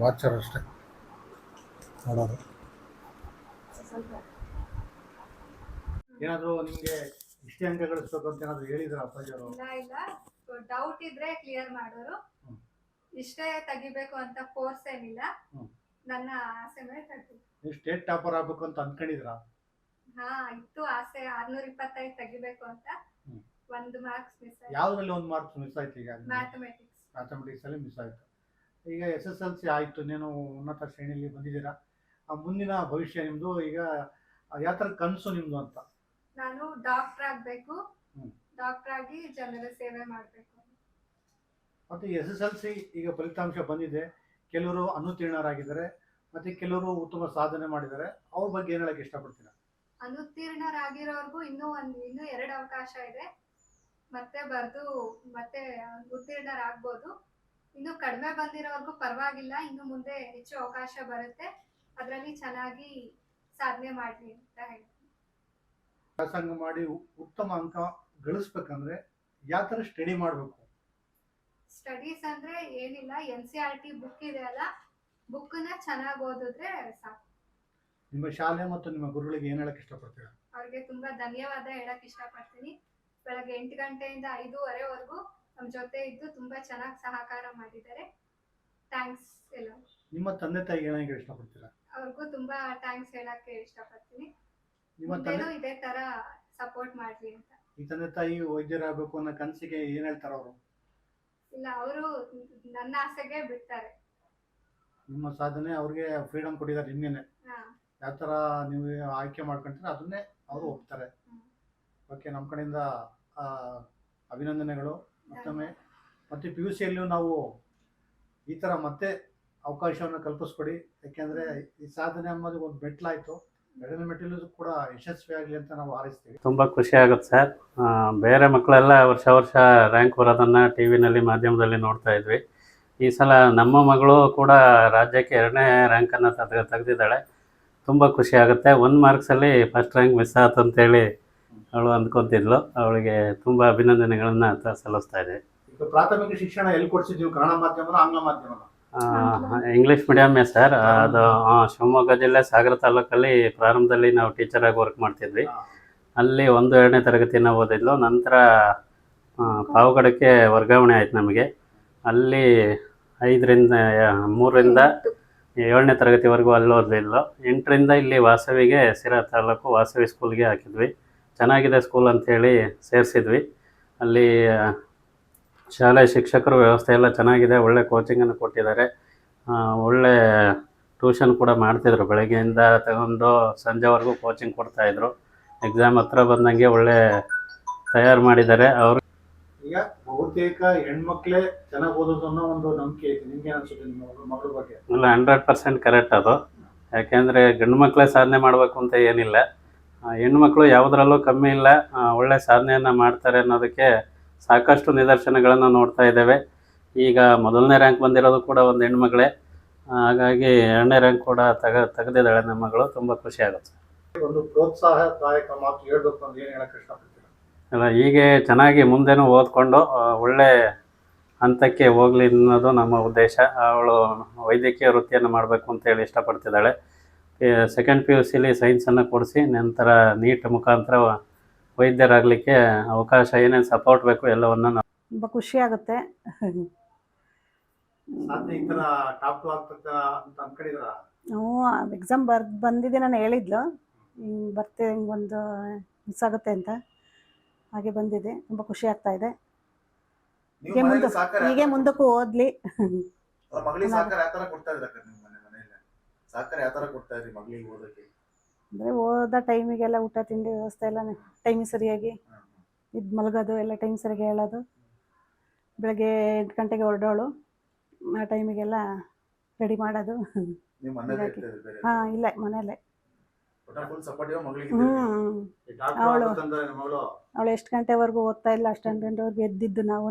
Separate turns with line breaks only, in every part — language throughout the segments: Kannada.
ವಾಚರ್ ಅಷ್ಟೇ. ಮಾಡೋದು ಏನಾದರೂ ನಿಮಗೆ ಇಷ್ಟೇ ಅಂಕ ಗಳಿಸ್ಬೇಕು ಅಂತ ಏನಾದರೂ ಹೇಳಿದ್ರು ಅಪ್ಪಾಜಿ ಅವರು?
ಇಲ್ಲ ಇಲ್ಲ. ಡೌಟ್ ಇದ್ರೆ ಕ್ಲಿಯರ್ ಮಾಡೋರು. ಇಷ್ಟೇ ತೆಗಿಬೇಕು ಅಂತ ಫೋರ್ಸ್ ಏನಿಲ್ಲ.
ಹ್ಮ್.
ನನ್ನ ಆಸೆ ಮೇಲೆ ತೆಗ್ದು
ನೀವು ಸ್ಟೇಟ್ ಟಾಪರ್ ಆಗ್ಬೇಕು ಅಂತ ಅಂದ್ಕೊಂಡಿದ್ರಾ
ಹಾ ಇತ್ತು ಆಸೆ. ಆರ್ನೂರ ಇಪ್ಪತ್ತೈದು ತೆಗಿಬೇಕು ಅಂತ.
ಹ್ಮ್.
ಒಂದು ಮಾರ್ಕ್ಸ್ ಮಿಸ್ ಆಯ್ತು.
ಯಾವುದ್ರಲ್ಲಿ ಒಂದು ಮಾರ್ಕ್ಸ್ ಮಿಸ್ ಆಯ್ತು ಈಗ?
ಮ್ಯಾಥಮೆಟಿಕ್ಸ್
ಮ್ಯಾಥಮೆಟಿಕ್ಸ್ ಅಲ್ಲಿ ಮಿಸ್ ಆಯಿತು. ಈಗ ಎಸ್ ಎಸ್ ಎಲ್ ಸಿ ಆಯಿತು ನೀನು ಉನ್ನತ ಶ್ರೇಣಿಯಲ್ಲಿ ಬಂದಿದ್ದೀರಾ? ಆ ಮುಂದಿನ ಭವಿಷ್ಯ ನಿಮ್ಮದು ಈಗ ಯಾವ ಥರ ಕನಸು ನಿಮ್ಮದು ಅಂತ.
ನಾನು ಡಾಕ್ಟರ್ ಆಗಬೇಕು.
ಹ್ಮ್.
ಡಾಕ್ಟರ್ ಆಗಿ ಜನರ ಸೇವೆ ಮಾಡಬೇಕು.
ಮತ್ತು ಎಸ್ ಎಸ್ ಎಲ್ ಸಿ ಈಗ ಫಲಿತಾಂಶ ಬಂದಿದೆ. ಕೆಲವರು ಅನುತ್ತೀರ್ಣರಾಗಿದ್ದಾರೆ ಮತ್ತು ಕೆಲವರು ಉತ್ತಮ ಸಾಧನೆ ಮಾಡಿದ್ದಾರೆ. ಅವ್ರ ಬಗ್ಗೆ ಏನು ಹೇಳಕ್ಕೆ ಇಷ್ಟಪಡ್ತೀರಾ?
ಅನುತ್ತೀರ್ಣರಾಗಿರೋರ್ಗು ಇನ್ನೂ ಒಂದು ಇನ್ನೂ ಎರಡು ಅವಕಾಶ ಇದೆ. ಮತ್ತೆ ಬರ್ದು ಮತ್ತೆ ಉತ್ತೀರ್ಣರಾಗ್ಬೋದು. ಇನ್ನು ಕಡಿಮೆ ಬಂದಿರೋವರೆಗೂ ಪರವಾಗಿಲ್ಲ ಇನ್ನು ಮುಂದೆ ಹೆಚ್ಚು ಅವಕಾಶ ಬರುತ್ತೆ. ಅದರಲ್ಲಿ ಚೆನ್ನಾಗಿ ಸಾಧನೆ ಮಾಡಲಿ ಅಂತ ಹೇಳ್ತೀನಿ.
ವ್ಯಾಸಂಗ ಮಾಡಿ ಉತ್ತಮ ಅಂಕ ಗಳಿಸ್ಬೇಕಂದ್ರೆ ಯಾವ ಥರ ಸ್ಟಡಿ ಮಾಡಬೇಕು?
ಸ್ಟಡೀಸ್ ಅಂದ್ರೆ ಏನಿಲ್ಲ N C R T book ಇದೆ ಅಲ್ಲ ಬುಕ್ನ ಚೆನ್ನಾಗಿ ಓದಿದ್ರೆ ಸಾಕು.
ನಿಮ್ಮ ಶಾಲೆ ಮತ್ತು ನಿಮ್ಮ ಗುರುಗಳಿಗೆ ಏನು ಹೇಳಕ್ ಇಷ್ಟಪಡ್ತೀರಾ?
ಅವ್ರಿಗೆ ತುಂಬಾ ಧನ್ಯವಾದ ಹೇಳಕ್ ಇಷ್ಟಪಡ್ತೀನಿ. ಬೆಳಗ್ಗೆ ಎಂಟು ಗಂಟೆಯಿಂದ ಐದೂವರೆವರೆಗೂ ನಮ್ಮ ಜೊತೆ ಇದ್ದು ತುಂಬಾ ಚೆನ್ನಾಗಿ ಸಹಕಾರ ಮಾಡಿದ್ದಾರೆ. ಥ್ಯಾಂಕ್ಸ್ ಎಲ್ಲ.
ನಿಮ್ಮ ತಂದೆ ತಾಯಿಗೆ ಏನಾಗಿ ಇಷ್ಟಪಡ್ತೀರಾ?
ಅವ್ರಿಗೂ ತುಂಬಾ ಥ್ಯಾಂಕ್ಸ್ ಹೇಳಕ್ಕೆ ಇಷ್ಟಪಡ್ತೀನಿ.
ನಿಮ್ಮ ತಂದೆ
ಇದೆ ತರ ಸಪೋರ್ಟ್ ಮಾಡ್ಲಿ ಅಂತ.
ಈ ತಂದೆ ತಾಯಿ ವೈದ್ಯರಾಗಬೇಕು ಅನ್ನೋ ಕನಸಿಗೆ ಏನ್ ಹೇಳ್ತಾರ ಅವರು?
ಇಲ್ಲ ಅವರು ನನ್ನ ಆಸೆಗೆ ಬಿಡ್ತಾರೆ.
ನಿಮ್ಮ ಸಾಧನೆ ಅವ್ರಿಗೆ ಫ್ರೀಡಮ್ ಕೊಟ್ಟಿದ್ದಾರೆ ನಿಮ್ಮನೆ
ಹಾ.
ಯಾವ ತರ ನೀವು ಆಯ್ಕೆ ಮಾಡ್ಕೊಂತೀರ ಅದನ್ನೇ ಅವರು ಒಪ್ತಾರೆ.
ಹ್ಮ್.
ಓಕೆ ನಮ್ಮ ಕಡೆಯಿಂದ ಆ, ಅಭಿನಂದನೆಗಳು. ಮತ್ತೊಮ್ಮೆ ಮತ್ತು ಪಿ ಯು ಸಿಯಲ್ಲೂ ನಾವು ಈ ಥರ ಮತ್ತೆ ಅವಕಾಶವನ್ನು ಕಲ್ಪಿಸ್ಕೊಡಿ. ಯಾಕೆಂದರೆ ಈ ಸಾಧನೆ ಅನ್ನೋದು ಒಂದು ಮೆಟ್ಲಾಯಿತು ಎರಡನೇ ಮೆಟ್ಟಿಲು ಕೂಡ ಯಶಸ್ವಿ ಆಗಲಿ ಅಂತ ನಾವು ಆರಿಸ್ತೀವಿ
ತುಂಬ ಖುಷಿ ಆಗುತ್ತೆ ಸರ್. ಬೇರೆ ಮಕ್ಕಳೆಲ್ಲ ವರ್ಷ ವರ್ಷ ರ್ಯಾಂಕ್ ಬರೋದನ್ನು ಟಿ ವಿನಲ್ಲಿ ಮಾಧ್ಯಮದಲ್ಲಿ ನೋಡ್ತಾ ಇದ್ವಿ. ಈ ಸಲ ನಮ್ಮ ಮಗಳು ಕೂಡ ರಾಜ್ಯಕ್ಕೆ ಎರಡನೇ ರ್ಯಾಂಕನ್ನು ತೆಗೆ ತೆಗೆದಿದ್ದಾಳೆ. ತುಂಬ ಖುಷಿ ಆಗುತ್ತೆ. ಒಂದು ಮಾರ್ಕ್ಸಲ್ಲಿ ಫಸ್ಟ್ ರ್ಯಾಂಕ್ ಮಿಸ್ ಆಯ್ತು ಅಂತೇಳಿ ಅವಳು ಅಂದ್ಕೊತಿದ್ಲು. ಅವಳಿಗೆ ತುಂಬ ಅಭಿನಂದನೆಗಳನ್ನು ತ ಸಲ್ಲಿಸ್ತಾ ಇದೆ.
ಈಗ ಪ್ರಾಥಮಿಕ ಶಿಕ್ಷಣ ಎಲ್ಲಿ ಕೊಡ್ಸಿದ್ದೀವಿ ಕನ್ನಡ ಮಾಧ್ಯಮದ ಆಂಗ್ಲ ಮಾಧ್ಯಮ
ಇಂಗ್ಲೀಷ್ ಮೀಡಿಯಮ್ಮೇ ಸರ್ ಅದು ಆ, ಶಿವಮೊಗ್ಗ ಜಿಲ್ಲೆ ಸಾಗರ ತಾಲೂಕಲ್ಲಿ ಪ್ರಾರಂಭದಲ್ಲಿ ನಾವು ಟೀಚರಾಗಿ ವರ್ಕ್ ಮಾಡ್ತಿದ್ವಿ. ಅಲ್ಲಿ ಒಂದು ಎರಡನೇ ತರಗತಿನ ಓದಿದ್ಲು. ನಂತರ ಆ, ಪಾವಗಡಕ್ಕೆ ವರ್ಗಾವಣೆ ಆಯ್ತು ನಮಗೆ. ಅಲ್ಲಿ ಐದರಿಂದ ಮೂರರಿಂದ ಏಳನೇ ತರಗತಿವರೆಗೂ ಅಲ್ಲಿ ಓದಿದ್ಲು ಎಂಟರಿಂದ ಇಲ್ಲಿ ವಾಸವಿಗೆ ಸಿರಾ ತಾಲೂಕು ವಾಸವಿ ಸ್ಕೂಲ್ಗೆ ಹಾಕಿದ್ವಿ. ಚೆನ್ನಾಗಿದೆ ಸ್ಕೂಲ್ ಅಂಥೇಳಿ ಸೇರಿಸಿದ್ವಿ. ಅಲ್ಲಿ ಶಾಲೆ ಶಿಕ್ಷಕರು ವ್ಯವಸ್ಥೆ ಎಲ್ಲ ಚೆನ್ನಾಗಿದೆ ಒಳ್ಳೆ ಕೋಚಿಂಗನ್ನು ಕೊಟ್ಟಿದ್ದಾರೆ. ಒಳ್ಳೆ ಟ್ಯೂಷನ್ ಕೂಡ ಮಾಡ್ತಿದ್ರು. ಬೆಳಗ್ಗೆಯಿಂದ ತಗೊಂಡು ಸಂಜೆವರೆಗೂ ಕೋಚಿಂಗ್ ಕೊಡ್ತಾಯಿದ್ರು ಎಕ್ಸಾಮ್ ಹತ್ರ ಬಂದಂಗೆ ಒಳ್ಳೆ ತಯಾರು ಮಾಡಿದ್ದಾರೆ. ಅವರು
ಈಗ ಬಹುತೇಕ ಹೆಣ್ಮಕ್ಳೇ ಚೆನ್ನಾಗಿ ಓದೋದು ಅನ್ನೋ ಒಂದು ನಂಬಿಕೆ ಐತೆ. ನಿಮ್ಗೆ ಅನಿಸುತ್ತೆ ನಿಮ್ಮ ಮಗಳ- ಬಗ್ಗೆ?
ಇಲ್ಲ ಹಂಡ್ರೆಡ್ ಪರ್ಸೆಂಟ್ ಕರೆಕ್ಟ್ ಅದು. ಯಾಕೆಂದರೆ ಗಂಡು ಮಕ್ಕಳೇ ಸಾಧನೆ ಮಾಡಬೇಕು ಅಂತ ಏನಿಲ್ಲ. ಹೆಣ್ಮಕ್ಳು ಯಾವುದರಲ್ಲೂ ಕಮ್ಮಿ ಇಲ್ಲ. ಒಳ್ಳೆ ಸಾಧನೆಯನ್ನು ಮಾಡ್ತಾರೆ ಅನ್ನೋದಕ್ಕೆ ಸಾಕಷ್ಟು ನಿದರ್ಶನಗಳನ್ನು ನೋಡ್ತಾ ಇದ್ದೇವೆ. ಈಗ ಮೊದಲನೇ ರ್ಯಾಂಕ್ ಬಂದಿರೋದು ಕೂಡ ಒಂದು ಹೆಣ್ಮಗಳೇ. ಹಾಗಾಗಿ ಎರಡನೇ ರ್ಯಾಂಕ್ ಕೂಡ ತಗ ತೆಗೆದಿದ್ದಾಳೆ ನಮ್ಮ ಮಗಳು. ತುಂಬ ಖುಷಿ ಆಗುತ್ತೆ.
ಒಂದು ಪ್ರೋತ್ಸಾಹದಾಯಕ ಮಾತು ಹೇಳಬೇಕು ಅಂತ ಏನು ಹೇಳಕ್ಕೆ ಇಷ್ಟಪಡ್ತೀರಾ?
ಅಲ್ಲ ಹೀಗೆ ಚೆನ್ನಾಗಿ ಮುಂದೆನೂ ಓದ್ಕೊಂಡು ಒಳ್ಳೆ ಹಂತಕ್ಕೆ ಹೋಗ್ಲಿ ಅನ್ನೋದು ನಮ್ಮ ಉದ್ದೇಶ. ಅವಳು ವೈದ್ಯಕೀಯ ವೃತ್ತಿಯನ್ನು ಮಾಡಬೇಕು ಅಂತೇಳಿ ಇಷ್ಟಪಡ್ತಿದ್ದಾಳೆ. ಸೆಕೆಂಡ್ ಪಿ ಯು ಸಿಲಿ ಸೈನ್ಸನ್ನು ಕೊಡಿಸಿ ನಂತರ ನೀಟ್ ಮುಖಾಂತರ ವೈದ್ಯರಾಗಲಿಕ್ಕೆ ಅವಕಾಶ ಏನೇನು ಸಪೋರ್ಟ್ ಬೇಕು ಎಲ್ಲವನ್ನು ನಾವು
ತುಂಬ ಖುಷಿ ಆಗುತ್ತೆ. ಹ್ಞೂ ಎಕ್ಸಾಮ್ ಬರ್ದು ಬಂದಿದ್ದೆ ನಾನು ಹೇಳಿದ್ಲು. ಹಿಂಗೆ ಬರ್ತೆ ಹಿಂಗೆ ಒಂದು ಮಿಸ್ ಆಗುತ್ತೆ ಅಂತ. ಹಾಗೆ ಬಂದಿದೆ. ತುಂಬ ಖುಷಿ ಆಗ್ತಾ ಇದೆ. ಹೀಗೆ ಮುಂದಕ್ಕೂ ಓದಲಿ.
ಸಹಕಾರ ಯಾವ ತರ ಕೊಡ್ತಾ ಇದ್ರಿ ಮಗಳಿಗೆ ಓದಕ್ಕೆ?
ಅಂದರೆ ಓದೋ ಟೈಮಿಗೆಲ್ಲ ಊಟ ತಿಂಡಿ ವ್ಯವಸ್ಥೆ ಎಲ್ಲ ಟೈಮಿಗೆ ಸರಿಯಾಗಿ ಇದು ಮಲಗೋದು ಎಲ್ಲ ಟೈಮ್ ಸರಿಯಾಗಿ ಹೇಳೋದು. ಬೆಳಗ್ಗೆ ಎಂಟು ಗಂಟೆಗೆ ಹೊರಡೋಳು. ಆ ಟೈಮಿಗೆಲ್ಲ ರೆಡಿ ಮಾಡೋದು.
ನೀವು ಮನೇಲಿ
ಹಾಗಾಗಿ.
ಇರ್ತಾ ಇದ್ರಿ ಬೇರೆ
ಹಾಂ ಇಲ್ಲೇ ಮನೇಲೆ
ಫುಲ್ ಸಪೋರ್ಟಿವ್ ಮಗಳಿಗೆ
ಹ್ಞೂ
ಡಾಕ್ಟರ್
ಅವಳು-
ಆಗ್ಬೇಕಂದ್ರೆ ನಿಮ್ಮ ಮಗಳು?
ಅವಳು ಎಷ್ಟು ಗಂಟೆವರೆಗೂ ಓದ್ತಾ ಇಲ್ಲ ಅಷ್ಟು ಗಂಟೆವರೆಗೂ ಎದ್ದಿದ್ದು ನಾವು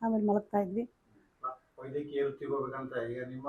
ಆಮೇಲೆ ಮಲಗ್ತಾ ಇದ್ವಿ.
ವೈದ್ಯಕೀಯ ವೃತ್ತಿಗೆ ಹೋಗ್ಬೇಕಂತ ಈಗ ನಿಮ್ಮ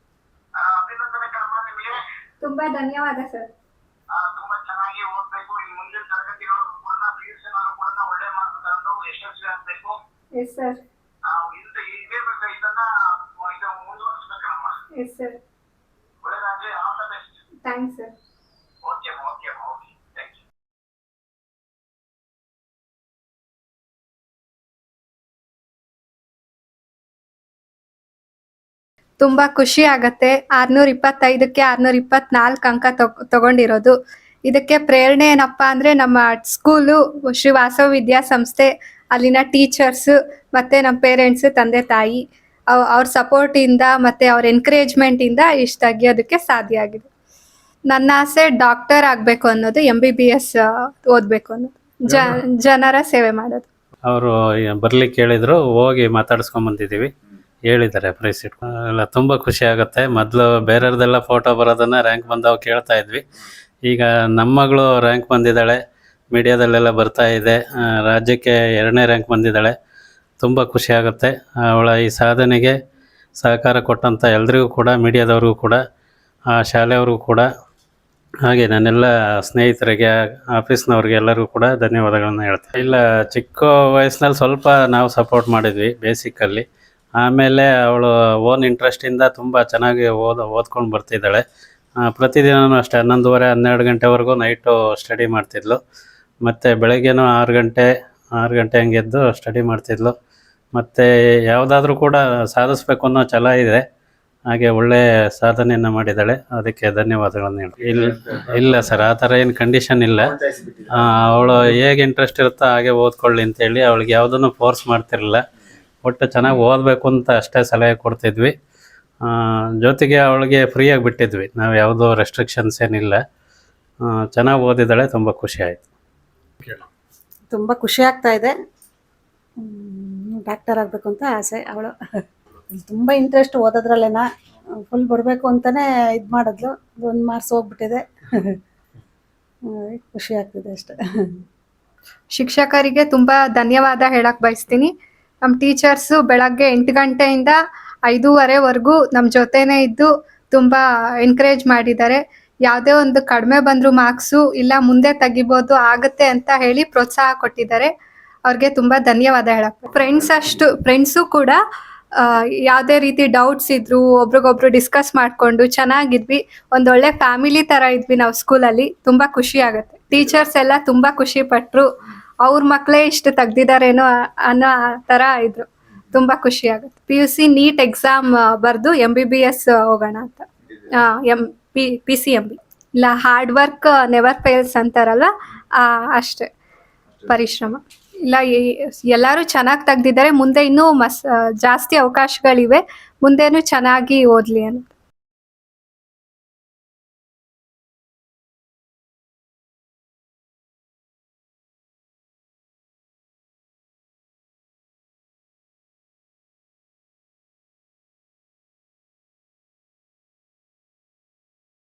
ತುಂಬಾ ಧನ್ಯವಾದ ಸರ್.
ಆ, ತುಂಬಾ ಚೆನ್ನಾಗಿ ಓದ್ಬೇಕು. ಈ ಮುಂದಿನ ತರಗತಿಗಳು ಕೂಡ ಪಿ ಯು ಕೂಡ ಒಳ್ಳೆ ಮಾರ್ಕ್ಸ್ ತಗೊಂಡು ಯಶಸ್ವಿ ಆಗ್ಬೇಕು.
ಎಸ್ ಸರ್
ಆ, ಇಂತ ಇದೇ ಬೇಕು ಇದನ್ನ ಇದು ಮುಂದುವರಿಸ್ಬೇಕಮ್ಮ
ಎಸ್ ಸರ್
ಒಳ್ಳೇದಾಗ್ಲಿ all the best
thanks sir
okay okay okay thank you
ತುಂಬಾ ಖುಷಿ ಆಗತ್ತೆ. ಆರ್ನೂರ ಇಪ್ಪತ್ತೈದಕ್ಕೆ ಆರ್ನೂರ ಇಪ್ಪತ್ನಾಲ್ಕು ಅಂಕ ತಗೊಂಡಿರೋದು. ಇದಕ್ಕೆ ಪ್ರೇರಣೆ ಏನಪ್ಪಾ ಅಂದ್ರೆ ನಮ್ಮ ಸ್ಕೂಲು ಶ್ರೀ ವಾಸವ ವಿದ್ಯಾಸಂಸ್ಥೆ ಅಲ್ಲಿನ ಟೀಚರ್ಸ್ ಮತ್ತೆ ನಮ್ಮ ಪೇರೆಂಟ್ಸ್ ತಂದೆ ತಾಯಿ ಅವ್- ಅವ್ರ ಸಪೋರ್ಟ್ ಇಂದ ಮತ್ತೆ ಅವ್ರ ಎನ್ಕರೇಜ್ಮೆಂಟ್ ಇಂದ ಇಷ್ಟು ತೆಗಿಯೋದಕ್ಕೆ ಸಾಧ್ಯ ಆಗಿದೆ. ನನ್ನ ಆಸೆ ಡಾಕ್ಟರ್ ಆಗ್ಬೇಕು ಅನ್ನೋದು ಎಂ ಬಿ ಬಿ ಎಸ್ ಓದ್ಬೇಕು ಅನ್ನೋದು. ಜನರ ಸೇವೆ ಮಾಡೋದು.
ಅವರು ಬರ್ಲಿಕ್ಕೆ ಹೇಳಿದ್ರು ಹೋಗಿ ಮಾತಾಡಿಸ್ಕೊಂಡ್ ಬಂದಿದ್ದೀವಿ ಹೇಳಿದ್ದಾರೆ ಪ್ರೈಸ್ ಇಟ್ಕೊಂಡು ಎಲ್ಲ ತುಂಬ ಖುಷಿ ಆಗುತ್ತೆ. ಮೊದಲು ಬೇರೆಯವ್ರದ್ದೆಲ್ಲ ಫೋಟೋ ಬರೋದನ್ನು ರ್ಯಾಂಕ್ ಬಂದವು ಕೇಳ್ತಾ ಇದ್ವಿ. ಈಗ ನಮ್ಮ ಮಗಳು ರ್ಯಾಂಕ್ ಬಂದಿದ್ದಾಳೆ, ಮೀಡಿಯಾದಲ್ಲೆಲ್ಲ ಬರ್ತಾ ಇದೆ ರಾಜ್ಯಕ್ಕೆ ಎರಡನೇ ರ್ಯಾಂಕ್ ಬಂದಿದ್ದಾಳೆ. ತುಂಬ ಖುಷಿ ಆಗುತ್ತೆ. ಅವಳ ಈ ಸಾಧನೆಗೆ ಸಹಕಾರ ಕೊಟ್ಟಂಥ ಎಲ್ರಿಗೂ ಕೂಡ, ಮೀಡಿಯಾದವ್ರಿಗೂ ಕೂಡ, ಆ, ಶಾಲೆಯವ್ರಿಗೂ ಕೂಡ. ಹಾಗೆ ನನ್ನೆಲ್ಲ ಸ್ನೇಹಿತರಿಗೆ, ಆಫೀಸ್ನವ್ರಿಗೆ ಎಲ್ಲರಿಗೂ ಕೂಡ ಧನ್ಯವಾದಗಳನ್ನು ಹೇಳ್ತೇನೆ. ಇಲ್ಲ, ಚಿಕ್ಕ ವಯಸ್ಸಿನಲ್ಲಿ ಸ್ವಲ್ಪ ನಾವು ಸಪೋರ್ಟ್ ಮಾಡಿದ್ವಿ ಬೇಸಿಕ್ಕಲ್ಲಿ ಆಮೇಲೆ ಅವಳು ಓನ್ ಇಂಟ್ರೆಸ್ಟಿಂದ ತುಂಬ ಚೆನ್ನಾಗಿ ಓದ, ಓದ್ಕೊಂಡು ಬರ್ತಿದ್ದಾಳೆ. ಪ್ರತಿದಿನವೂ ಅಷ್ಟೇ, ಹನ್ನೊಂದುವರೆ, ಹನ್ನೆರಡು ಗಂಟೆವರೆಗೂ ನೈಟು ಸ್ಟಡಿ ಮಾಡ್ತಿದ್ಲು. ಮತ್ತು ಬೆಳಗ್ಗೆನೂ ಆರು ಗಂಟೆ ಆರು ಗಂಟೆ ಹಂಗೆ ಎದ್ದು ಸ್ಟಡಿ ಮಾಡ್ತಿದ್ಲು. ಮತ್ತು ಯಾವುದಾದ್ರೂ ಕೂಡ ಸಾಧಿಸ್ಬೇಕು ಅನ್ನೋ ಛಲ ಇದೆ. ಹಾಗೆ ಒಳ್ಳೆಯ ಸಾಧನೆಯನ್ನು ಮಾಡಿದ್ದಾಳೆ. ಅದಕ್ಕೆ ಧನ್ಯವಾದಗಳನ್ನು ಹೇಳಿ ಇಲ್ಲ ಇಲ್ಲ ಸರ್, ಆ ಥರ ಏನು ಕಂಡೀಷನ್ ಇಲ್ಲ. ಅವಳು ಹೇಗೆ ಇಂಟ್ರೆಸ್ಟ್ ಇರುತ್ತೋ ಹಾಗೆ ಓದ್ಕೊಳ್ಳಿ ಅಂತೇಳಿ ಅವಳಿಗೆ ಯಾವುದನ್ನು ಫೋರ್ಸ್ ಮಾಡ್ತಿರಲಿಲ್ಲ. ಒಟ್ಟು ಚೆನ್ನಾಗಿ ಓದಬೇಕು ಅಂತ ಅಷ್ಟೇ ಸಲಹೆ ಕೊಡ್ತಿದ್ವಿ. ಜೊತೆಗೆ ಅವಳಿಗೆ ಫ್ರೀಯಾಗಿ ಬಿಟ್ಟಿದ್ವಿ. ನಾವು ಯಾವುದೋ ರೆಸ್ಟ್ರಿಕ್ಷನ್ಸ್ ಏನಿಲ್ಲ. ಚೆನ್ನಾಗಿ ಓದಿದ್ದಾಳೆ ತುಂಬ ಖುಷಿ ಆಯಿತು.
ತುಂಬ ಖುಷಿ ಆಗ್ತಾ ಇದೆ. ಡಾಕ್ಟರ್ ಆಗಬೇಕು ಅಂತ ಆಸೆ. ಅವಳು ತುಂಬ ಇಂಟ್ರೆಸ್ಟ್ ಓದೋದ್ರಲ್ಲೇನ ಫುಲ್ ಬರಬೇಕು ಅಂತಲೇ ಇದು ಮಾಡಿದ್ಲು. ಒಂದು ಮಾರ್ಕ್ಸ್ ಹೋಗ್ಬಿಟ್ಟಿದೆ. ಖುಷಿ ಆಗ್ತಿದೆ ಅಷ್ಟೇ.
ಶಿಕ್ಷಕರಿಗೆ ತುಂಬ ಧನ್ಯವಾದ ಹೇಳಕ್ ಬಯಸ್ತೀನಿ. ನಮ್ಮ ಟೀಚರ್ಸು ಬೆಳಗ್ಗೆ ಎಂಟು ಗಂಟೆಯಿಂದ ಐದೂವರೆವರೆಗೂ ನಮ್ಮ ಜೊತೆನೇ ಇದ್ದು ತುಂಬಾ ಎನ್ಕರೇಜ್ ಮಾಡಿದ್ದಾರೆ. ಯಾವುದೇ ಒಂದು ಕಡಿಮೆ ಬಂದರೂ ಮಾರ್ಕ್ಸು ಇಲ್ಲ ಮುಂದೆ ತೆಗಿಬೋದು ಆಗುತ್ತೆ ಅಂತ ಹೇಳಿ ಪ್ರೋತ್ಸಾಹ ಕೊಟ್ಟಿದ್ದಾರೆ. ಅವ್ರಿಗೆ ತುಂಬಾ ಧನ್ಯವಾದ ಹೇಳಕ್ ಫ್ರೆಂಡ್ಸ್ ಅಷ್ಟು ಫ್ರೆಂಡ್ಸು ಕೂಡ ಯಾವುದೇ ರೀತಿ ಡೌಟ್ಸ್ ಇದ್ರು ಒಬ್ರಿಗೊಬ್ರು ಡಿಸ್ಕಸ್ ಮಾಡ್ಕೊಂಡು ಚೆನ್ನಾಗಿದ್ವಿ. ಒಂದೊಳ್ಳೆ ಫ್ಯಾಮಿಲಿ ತರ ಇದ್ವಿ ನಾವು ಸ್ಕೂಲಲ್ಲಿ ತುಂಬಾ ಖುಷಿ ಆಗುತ್ತೆ. ಟೀಚರ್ಸ್ ಎಲ್ಲ ತುಂಬಾ ಖುಷಿ ಪಟ್ರು. ಅವ್ರ ಮಕ್ಕಳೇ ಇಷ್ಟು ತೆಗ್ದಿದಾರೇನೋ ಅನ್ನೋ ಆ ತರ ಇದ್ರು. ತುಂಬಾ ಖುಷಿ ಆಗುತ್ತೆ. P U C NEET exam ಬರೆದು ಎಂ ಬಿ ಬಿ ಎಸ್ ಹೋಗೋಣ ಅಂತ. M P P C M B ಇಲ್ಲ ಹಾರ್ಡ್ ವರ್ಕ್ ನೆವರ್ ಫೇಲ್ಸ್ ಅಂತಾರಲ್ಲ ಅಷ್ಟೇ. ಪರಿಶ್ರಮ. ಇಲ್ಲ ಎಲ್ಲರೂ ಚೆನ್ನಾಗಿ ತೆಗ್ದಿದ್ದಾರೆ. ಮುಂದೆ ಇನ್ನೂ ಮಸ್ ಜಾಸ್ತಿ ಅವಕಾಶಗಳಿವೆ. ಮುಂದೇನು ಚೆನ್ನಾಗಿ ಓದ್ಲಿ ಅನ್ನೋ